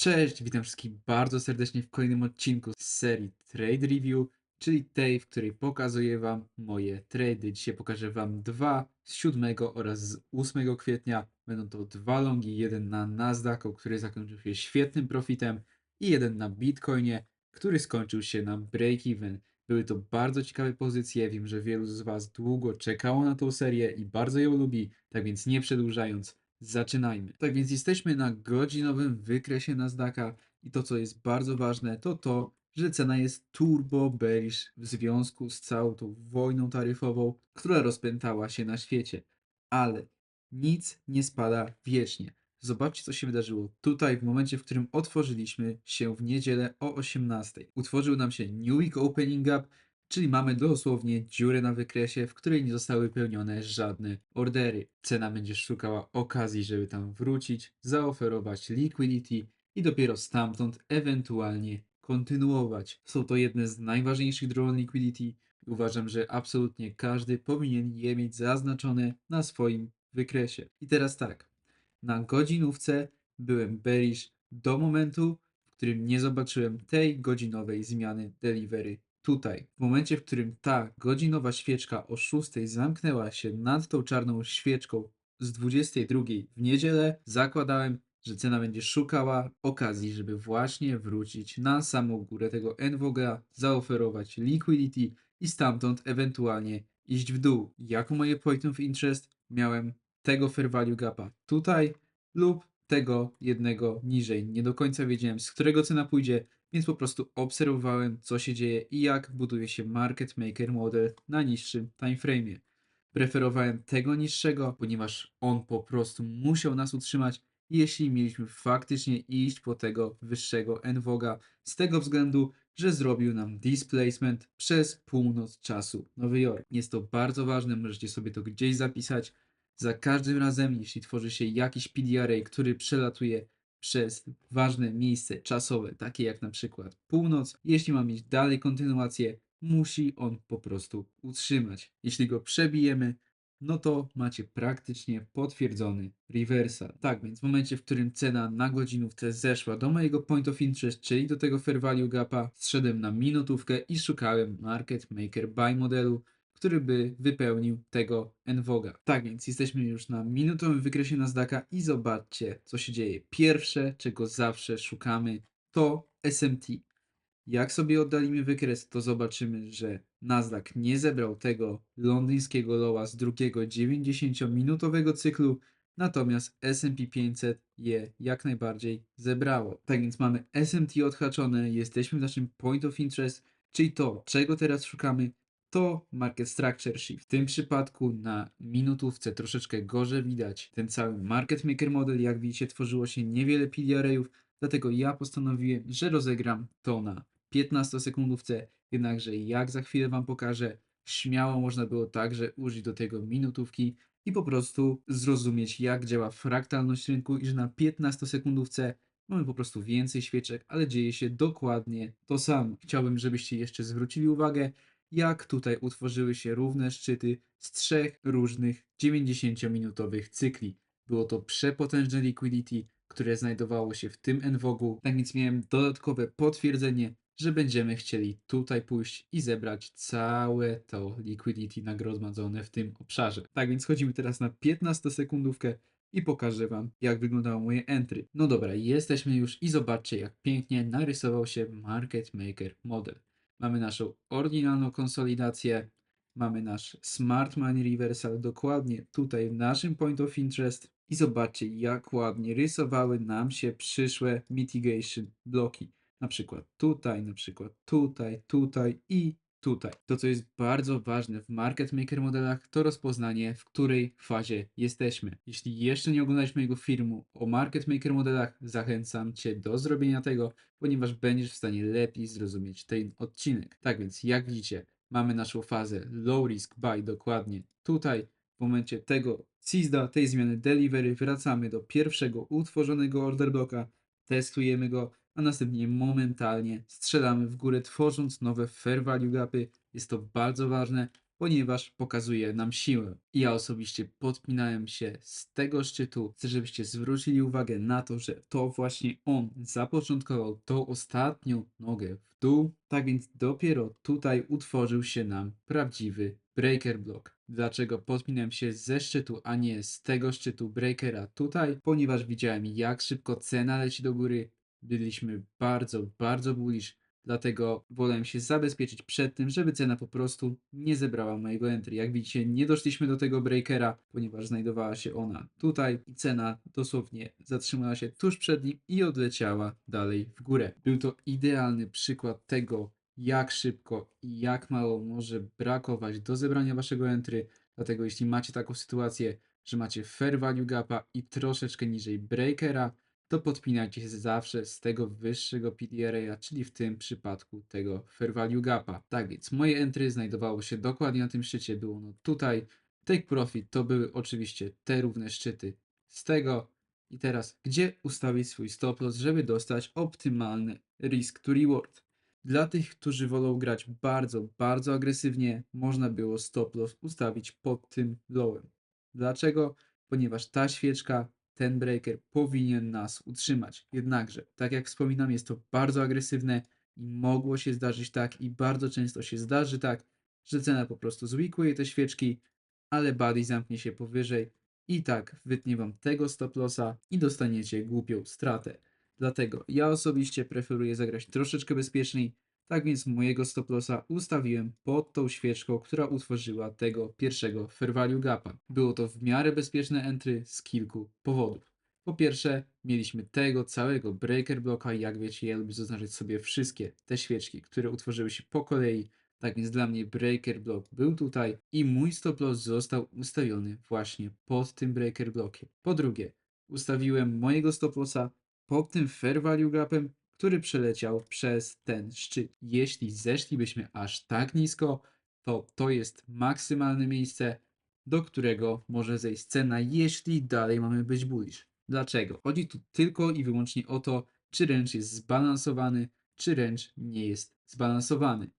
Cześć, witam wszystkich bardzo serdecznie w kolejnym odcinku z serii Trade Review, czyli tej, w której pokazuję Wam moje trady. Dzisiaj pokażę Wam dwa z 7 oraz z 8 kwietnia. Będą to dwa longi, jeden na Nasdaqu, który zakończył się świetnym profitem i jeden na Bitcoinie, który skończył się na break-even. Były to bardzo ciekawe pozycje, wiem, że wielu z Was długo czekało na tą serię i bardzo ją lubi, tak więc nie przedłużając, Zaczynajmy. Tak więc jesteśmy na godzinowym wykresie Nasdaqa i to, co jest bardzo ważne, to to, że cena jest turbo bearish w związku z całą tą wojną taryfową, która rozpętała się na świecie. Ale nic nie spada wiecznie. Zobaczcie, co się wydarzyło tutaj w momencie, w którym otworzyliśmy się w niedzielę o 18. Utworzył nam się New Week Opening Gap, Czyli mamy dosłownie dziurę na wykresie, w której nie zostały pełnione żadne ordery. Cena będzie szukała okazji, żeby tam wrócić, zaoferować liquidity i dopiero stamtąd ewentualnie kontynuować. Są to jedne z najważniejszych dron liquidity. Uważam, że absolutnie każdy powinien je mieć zaznaczone na swoim wykresie. I teraz tak, na godzinówce byłem bearish do momentu, w którym nie zobaczyłem tej godzinowej zmiany delivery tutaj, w momencie, w którym ta godzinowa świeczka o 6 zamknęła się nad tą czarną świeczką z 22 w niedzielę, zakładałem, że cena będzie szukała okazji, żeby właśnie wrócić na samą górę tego NVGA, zaoferować liquidity i stamtąd ewentualnie iść w dół. Jako moje point of interest miałem tego fair value gapa tutaj lub tego jednego niżej. Nie do końca wiedziałem, z którego cena pójdzie, więc po prostu obserwowałem, co się dzieje i jak buduje się market maker model na niższym timeframe'ie. Preferowałem tego niższego, ponieważ on po prostu musiał nas utrzymać, jeśli mieliśmy faktycznie iść po tego wyższego NVOGA, z tego względu, że zrobił nam displacement przez północ czasu Nowy Jork. Jest to bardzo ważne, możecie sobie to gdzieś zapisać. Za każdym razem, jeśli tworzy się jakiś PDRA, który przelatuje przez ważne miejsce czasowe, takie jak na przykład północ, jeśli ma mieć dalej kontynuację, musi on po prostu utrzymać. Jeśli go przebijemy, no to macie praktycznie potwierdzony reversal. Tak więc w momencie, w którym cena na godzinówce zeszła do mojego point of interest, czyli do tego fair value gapa, zszedłem na minutówkę i szukałem market maker buy modelu, który by wypełnił tego NVOGA. Tak więc jesteśmy już na minutowym wykresie Nasdaqa i zobaczcie, co się dzieje. Pierwsze, czego zawsze szukamy, to SMT. Jak sobie oddalimy wykres, to zobaczymy, że Nasdaq nie zebrał tego londyńskiego lowa z drugiego 90-minutowego cyklu, natomiast S&P 500 je jak najbardziej zebrało. Tak więc mamy SMT odhaczone, jesteśmy w naszym point of interest, czyli to, czego teraz szukamy, to market structure shift. W tym przypadku na minutówce troszeczkę gorzej widać ten cały market maker model. Jak widzicie, tworzyło się niewiele PDRA-ów, dlatego ja postanowiłem, że rozegram to na 15 sekundówce. Jednakże, jak za chwilę Wam pokażę, śmiało można było także użyć do tego minutówki i po prostu zrozumieć, jak działa fraktalność rynku i że na 15 sekundówce mamy po prostu więcej świeczek, ale dzieje się dokładnie to samo. Chciałbym, żebyście jeszcze zwrócili uwagę, jak tutaj utworzyły się równe szczyty z trzech różnych 90-minutowych cykli. Było to przepotężne liquidity, które znajdowało się w tym NVOGu, tak więc miałem dodatkowe potwierdzenie, że będziemy chcieli tutaj pójść i zebrać całe to liquidity nagromadzone w tym obszarze. Tak więc chodzimy teraz na 15 sekundówkę i pokażę Wam, jak wyglądało moje entry. No dobra, jesteśmy już i zobaczcie, jak pięknie narysował się Market Maker Model. Mamy naszą oryginalną konsolidację, mamy nasz Smart Money Reversal dokładnie tutaj w naszym Point of Interest i zobaczcie jak ładnie rysowały nam się przyszłe mitigation bloki. Na przykład tutaj, na przykład tutaj, tutaj i tutaj. To, co jest bardzo ważne w market maker modelach, to rozpoznanie, w której fazie jesteśmy. Jeśli jeszcze nie oglądałeś mojego filmu o market maker modelach, zachęcam Cię do zrobienia tego, ponieważ będziesz w stanie lepiej zrozumieć ten odcinek. Tak więc, jak widzicie, mamy naszą fazę low risk buy dokładnie tutaj. W momencie tego CISDA, tej zmiany delivery, wracamy do pierwszego utworzonego order bloka, testujemy go, a następnie momentalnie strzelamy w górę, tworząc nowe fair value gapy. Jest to bardzo ważne, ponieważ pokazuje nam siłę. Ja osobiście podpinałem się z tego szczytu. Chcę, żebyście zwrócili uwagę na to, że to właśnie on zapoczątkował tą ostatnią nogę w dół. Tak więc dopiero tutaj utworzył się nam prawdziwy breaker block. Dlaczego podpinałem się ze szczytu, a nie z tego szczytu breakera tutaj? Ponieważ widziałem, jak szybko cena leci do góry. Byliśmy bardzo, bardzo bullish. Dlatego wolałem się zabezpieczyć przed tym, żeby cena po prostu nie zebrała mojego entry. Jak widzicie, nie doszliśmy do tego breakera, ponieważ znajdowała się ona tutaj i cena dosłownie zatrzymała się tuż przed nim i odleciała dalej w górę. Był to idealny przykład tego, jak szybko i jak mało może brakować do zebrania waszego entry. Dlatego jeśli macie taką sytuację, że macie fair value gapa i troszeczkę niżej breakera, to podpinajcie się zawsze z tego wyższego PDRA, czyli w tym przypadku tego Fair Value Gapa. Tak więc moje entry znajdowało się dokładnie na tym szczycie, było ono tutaj. Take Profit to były oczywiście te równe szczyty z tego. I teraz, gdzie ustawić swój stop loss, żeby dostać optymalny risk to reward? Dla tych, którzy wolą grać bardzo, bardzo agresywnie, można było stop loss ustawić pod tym lowem. Dlaczego? Ponieważ ta świeczka ten breaker powinien nas utrzymać. Jednakże, tak jak wspominam, jest to bardzo agresywne i mogło się zdarzyć tak, i bardzo często się zdarzy tak, że cena po prostu zwikłuje te świeczki, ale body zamknie się powyżej i tak wytnie wam tego stop lossa i dostaniecie głupią stratę. Dlatego ja osobiście preferuję zagrać troszeczkę bezpieczniej, tak więc mojego stop lossa ustawiłem pod tą świeczką, która utworzyła tego pierwszego fair value gapa. Było to w miarę bezpieczne entry z kilku powodów. Po pierwsze, mieliśmy tego całego breaker bloka jak wiecie, ja lubię zaznaczyć sobie wszystkie te świeczki, które utworzyły się po kolei. Tak więc dla mnie breaker block był tutaj i mój stop loss został ustawiony właśnie pod tym breaker blockiem. Po drugie, ustawiłem mojego stop lossa pod tym fair value gapem, który przeleciał przez ten szczyt. Jeśli zeszlibyśmy aż tak nisko, to to jest maksymalne miejsce, do którego może zejść cena, jeśli dalej mamy być bullish. Dlaczego? Chodzi tu tylko i wyłącznie o to, czy ręcz jest zbalansowany, czy ręcz nie jest zbalansowany.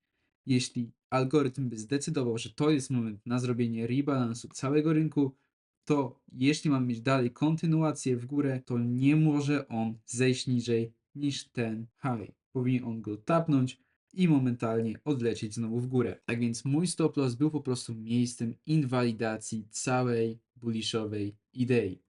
Jeśli algorytm by zdecydował, że to jest moment na zrobienie rebalansu całego rynku, to jeśli mamy mieć dalej kontynuację w górę, to nie może on zejść niżej niż ten high. Powinien on go tapnąć i momentalnie odlecieć znowu w górę. Tak więc mój stop loss był po prostu miejscem inwalidacji całej bullishowej idei.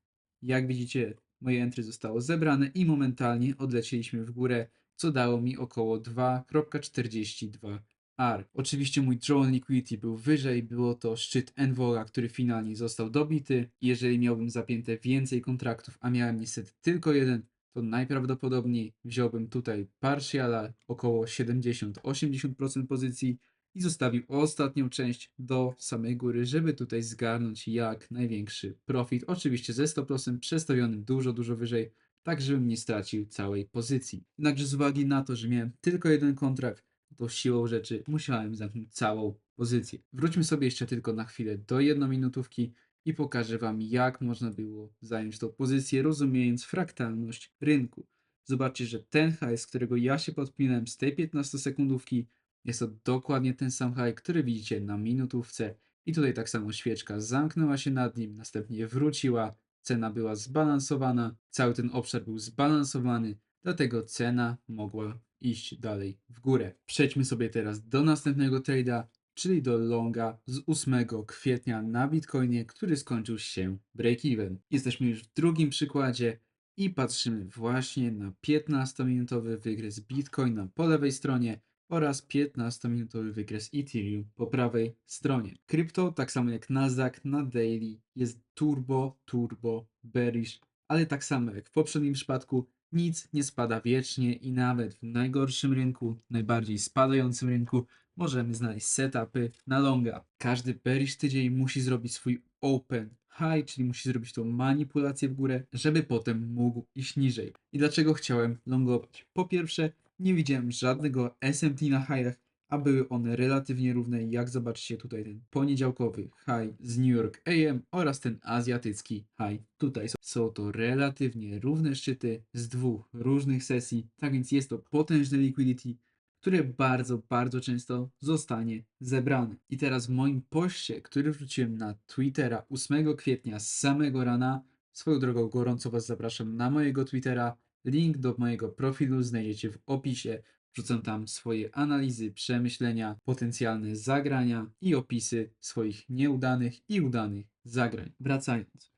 Jak widzicie, moje entry zostało zebrane i momentalnie odlecieliśmy w górę, co dało mi około 2.42 R. Oczywiście mój drone liquidity był wyżej, było to szczyt Envola, który finalnie został dobity. Jeżeli miałbym zapięte więcej kontraktów, a miałem niestety tylko jeden, to najprawdopodobniej wziąłbym tutaj partiala około 70-80% pozycji i zostawił ostatnią część do samej góry, żeby tutaj zgarnąć jak największy profit. Oczywiście ze stop lossem przestawionym dużo, dużo wyżej, tak żebym nie stracił całej pozycji. Jednakże z uwagi na to, że miałem tylko jeden kontrakt, to siłą rzeczy musiałem zamknąć całą pozycję. Wróćmy sobie jeszcze tylko na chwilę do jednominutówki i pokażę Wam, jak można było zająć tą pozycję, rozumiejąc fraktalność rynku. Zobaczcie, że ten high, z którego ja się podpinałem z tej 15 sekundówki, jest to dokładnie ten sam high, który widzicie na minutówce. I tutaj tak samo świeczka zamknęła się nad nim, następnie wróciła, cena była zbalansowana, cały ten obszar był zbalansowany, dlatego cena mogła iść dalej w górę. Przejdźmy sobie teraz do następnego trade'a, czyli do longa z 8 kwietnia na Bitcoinie, który skończył się break-even. Jesteśmy już w drugim przykładzie i patrzymy właśnie na 15-minutowy wykres Bitcoina po lewej stronie oraz 15-minutowy wykres Ethereum po prawej stronie. Krypto, tak samo jak Nasdaq na daily, jest turbo, turbo bearish, ale tak samo jak w poprzednim przypadku, nic nie spada wiecznie i nawet w najgorszym rynku, najbardziej spadającym rynku, możemy znaleźć setupy na longa. Każdy bearish tydzień musi zrobić swój open high, czyli musi zrobić tą manipulację w górę, żeby potem mógł iść niżej. I dlaczego chciałem longować? Po pierwsze, nie widziałem żadnego SMT na highach, a były one relatywnie równe, jak zobaczycie tutaj ten poniedziałkowy high z New York AM oraz ten azjatycki high. Tutaj są, to relatywnie równe szczyty z dwóch różnych sesji, tak więc jest to potężne liquidity, które bardzo, bardzo często zostanie zebrane. I teraz w moim poście, który wrzuciłem na Twittera 8 kwietnia z samego rana, swoją drogą gorąco Was zapraszam na mojego Twittera. Link do mojego profilu znajdziecie w opisie. Wrzucam tam swoje analizy, przemyślenia, potencjalne zagrania i opisy swoich nieudanych i udanych zagrań. Wracając.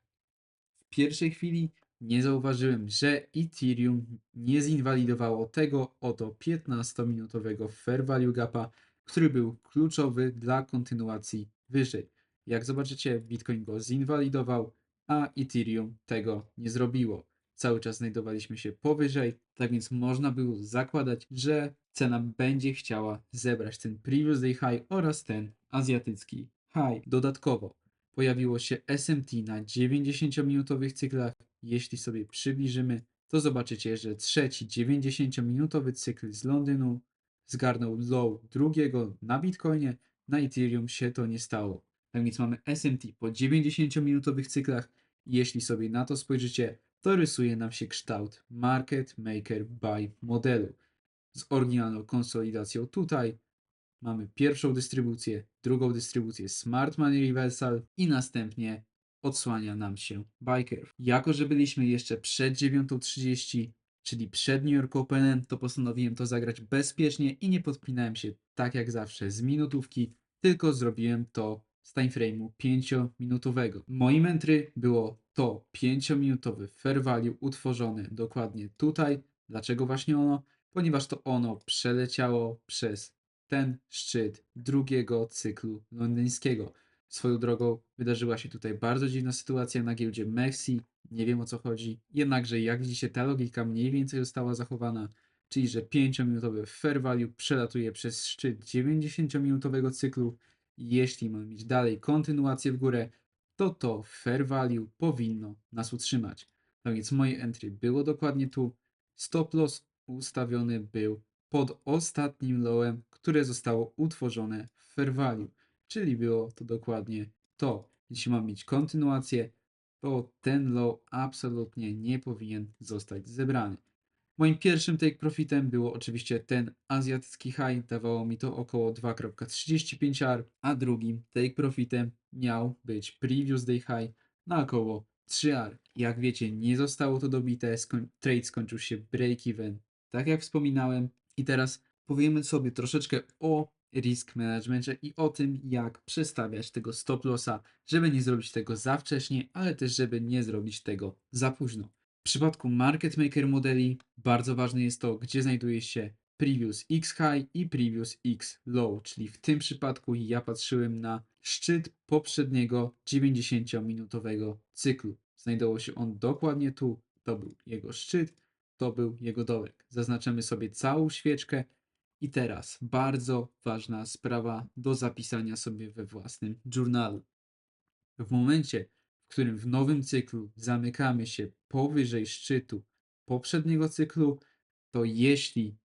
W pierwszej chwili nie zauważyłem, że Ethereum nie zinwalidowało tego oto 15-minutowego fair value gapa, który był kluczowy dla kontynuacji wyżej. Jak zobaczycie, Bitcoin go zinwalidował, a Ethereum tego nie zrobiło. Cały czas znajdowaliśmy się powyżej, tak więc można było zakładać, że cena będzie chciała zebrać ten previous day high oraz ten azjatycki high. Dodatkowo pojawiło się SMT na 90-minutowych cyklach. Jeśli sobie przybliżymy, to zobaczycie, że trzeci 90-minutowy cykl z Londynu zgarnął low drugiego na Bitcoinie, na Ethereum się to nie stało. Tak więc mamy SMT po 90-minutowych cyklach. Jeśli sobie na to spojrzycie, to rysuje nam się kształt Market Maker Buy modelu. Z oryginalną konsolidacją tutaj mamy pierwszą dystrybucję, drugą dystrybucję Smart Money Reversal i następnie odsłania nam się Curve. Jako, że byliśmy jeszcze przed 9.30, czyli przed New York Openem, to postanowiłem to zagrać bezpiecznie i nie podpinałem się tak jak zawsze z minutówki, tylko zrobiłem to z timeframe'u 5-minutowego. Moim entry było to 5-minutowy fair value utworzone dokładnie tutaj. Dlaczego właśnie ono? Ponieważ to ono przeleciało przez ten szczyt drugiego cyklu londyńskiego. Swoją drogą wydarzyła się tutaj bardzo dziwna sytuacja na giełdzie Mexi. Nie wiem o co chodzi. Jednakże, jak widzicie, ta logika mniej więcej została zachowana, czyli że 5-minutowy fair value przelatuje przez szczyt 90-minutowego cyklu. Jeśli mamy mieć dalej kontynuację w górę, to to fair value powinno nas utrzymać. Tak więc moje entry było dokładnie tu. Stop loss ustawiony był pod ostatnim lowem, które zostało utworzone w fair value. Czyli było to dokładnie to. Jeśli mam mieć kontynuację, to ten low absolutnie nie powinien zostać zebrany. Moim pierwszym take profitem było oczywiście ten azjatycki high, dawało mi to około 2.35 R, a drugim take profitem miał być previous day high na około 3 R. Jak wiecie, nie zostało to dobite, skoń trade skończył się break-even, tak jak wspominałem. I teraz powiemy sobie troszeczkę o risk managementie i o tym, jak przestawiać tego stop lossa, żeby nie zrobić tego za wcześnie, ale też żeby nie zrobić tego za późno. W przypadku market maker modeli bardzo ważne jest to, gdzie znajduje się previous X high i previous X low, czyli w tym przypadku ja patrzyłem na szczyt poprzedniego 90-minutowego cyklu. Znajdował się on dokładnie tu, to był jego szczyt, to był jego dołek. Zaznaczamy sobie całą świeczkę i teraz bardzo ważna sprawa do zapisania sobie we własnym journalu. W momencie, w którym w nowym cyklu zamykamy się powyżej szczytu poprzedniego cyklu, to jeśli,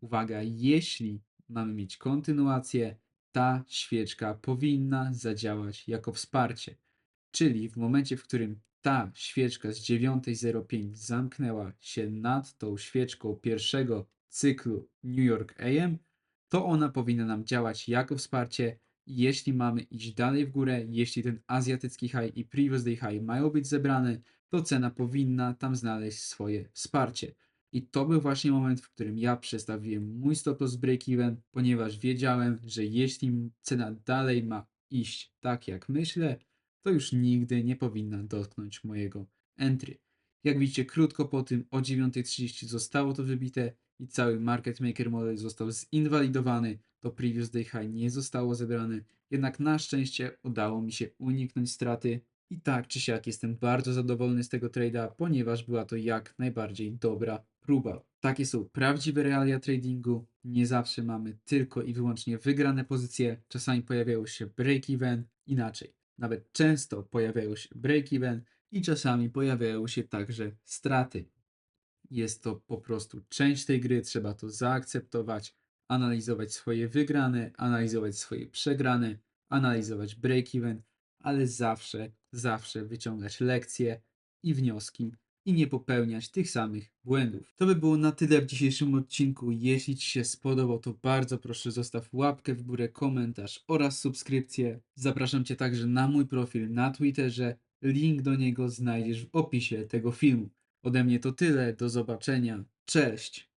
uwaga, jeśli mamy mieć kontynuację, ta świeczka powinna zadziałać jako wsparcie. Czyli w momencie, w którym ta świeczka z 9.05 zamknęła się nad tą świeczką pierwszego cyklu New York AM, to ona powinna nam działać jako wsparcie jeśli mamy iść dalej w górę, jeśli ten azjatycki high i previous day high mają być zebrane, to cena powinna tam znaleźć swoje wsparcie. I to był właśnie moment, w którym ja przestawiłem mój stop loss break-even, ponieważ wiedziałem, że jeśli cena dalej ma iść tak jak myślę, to już nigdy nie powinna dotknąć mojego entry. Jak widzicie, krótko po tym o 9.30 zostało to wybite i cały market maker model został zinwalidowany, to previous day high nie zostało zebrane, jednak na szczęście udało mi się uniknąć straty i tak czy siak jestem bardzo zadowolony z tego trade'a, ponieważ była to jak najbardziej dobra próba. Takie są prawdziwe realia tradingu. Nie zawsze mamy tylko i wyłącznie wygrane pozycje. Czasami pojawiają się break-even, inaczej. Nawet często pojawiają się break-even i czasami pojawiają się także straty. Jest to po prostu część tej gry, trzeba to zaakceptować, analizować swoje wygrane, analizować swoje przegrane, analizować break-even, ale zawsze, zawsze wyciągać lekcje i wnioski i nie popełniać tych samych błędów. To by było na tyle w dzisiejszym odcinku. Jeśli Ci się spodobał, to bardzo proszę zostaw łapkę w górę, komentarz oraz subskrypcję. Zapraszam Cię także na mój profil na Twitterze. Link do niego znajdziesz w opisie tego filmu. Ode mnie to tyle, do zobaczenia. Cześć!